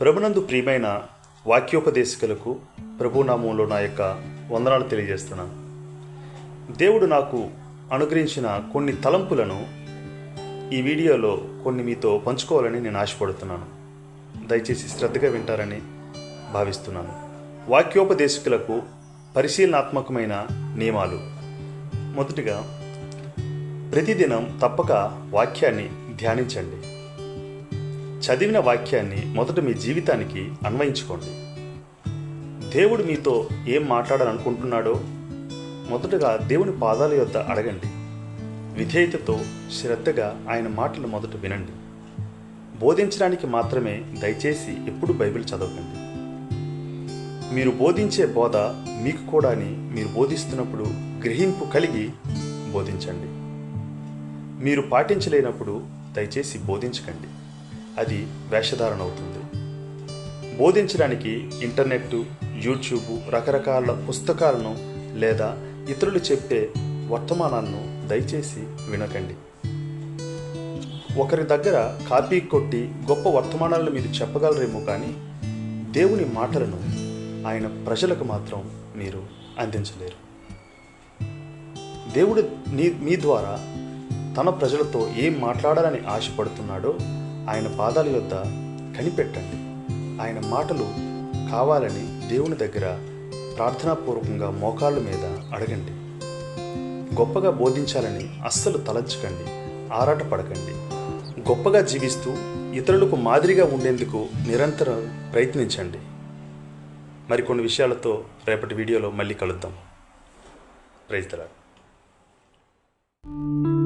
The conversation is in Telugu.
ప్రభునందు ప్రియమైన వాక్యోపదేశకులకు ప్రభునామంలో నా యొక్క వందనాలు తెలియజేస్తున్నాను. దేవుడు నాకు అనుగ్రహించిన కొన్ని తలంపులను ఈ వీడియోలో కొన్ని మీతో పంచుకోవాలని నేను ఆశపడుతున్నాను. దయచేసి శ్రద్ధగా వింటారని భావిస్తున్నాను. వాక్యోపదేశకులకు పరిశీలనాత్మకమైన నియమాలు. మొదటిగా ప్రతిదినం తప్పక వాక్యాన్ని ధ్యానించండి. చదివిన వాక్యాన్ని మొదట మీ జీవితానికి అన్వయించుకోండి. దేవుడు మీతో ఏం మాట్లాడాలనుకుంటున్నాడో మొదటగా దేవుని పాదాల యొద్ద అడగండి. విధేయతతో శ్రద్ధగా ఆయన మాటలు మొదట వినండి. బోధించడానికి మాత్రమే దయచేసి ఎప్పుడు బైబిల్ చదవకండి. మీరు బోధించే బోధ మీకు కూడాని మీరు బోధిస్తున్నప్పుడు గ్రహింపు కలిగి బోధించండి. మీరు పాటించలేనప్పుడు దయచేసి బోధించకండి. అది వేషధారణ అవుతుంది. బోధించడానికి ఇంటర్నెట్ యూట్యూబ్ రకరకాల పుస్తకాలను లేదా ఇతరులు చెప్పే వర్తమానాలను దయచేసి వినకండి. ఒకరి దగ్గర కాపీ కొట్టి గొప్ప వర్తమానాలను మీరు చెప్పగలరేమో కానీ దేవుని మాటలను ఆయన ప్రజలకు మాత్రం మీరు అందించలేరు. దేవుడు నీ మీ ద్వారా తన ప్రజలతో ఏం మాట్లాడాలని ఆశపడుతున్నాడో ఆయన పాదాల యొద్ద కనిపెట్టండి. ఆయన మాటలు కావాలని దేవుని దగ్గర ప్రార్థనాపూర్వకంగా మోకాళ్ళ మీద అడగండి. గొప్పగా బోధించాలని అస్సలు తలంచకండి. ఆరాటపడకండి. గొప్పగా జీవిస్తూ ఇతరులకు మాదిరిగా ఉండేందుకు నిరంతరం ప్రయత్నించండి. మరికొన్ని విషయాలతో రేపటి వీడియోలో మళ్ళీ కలుద్దాం. Praise you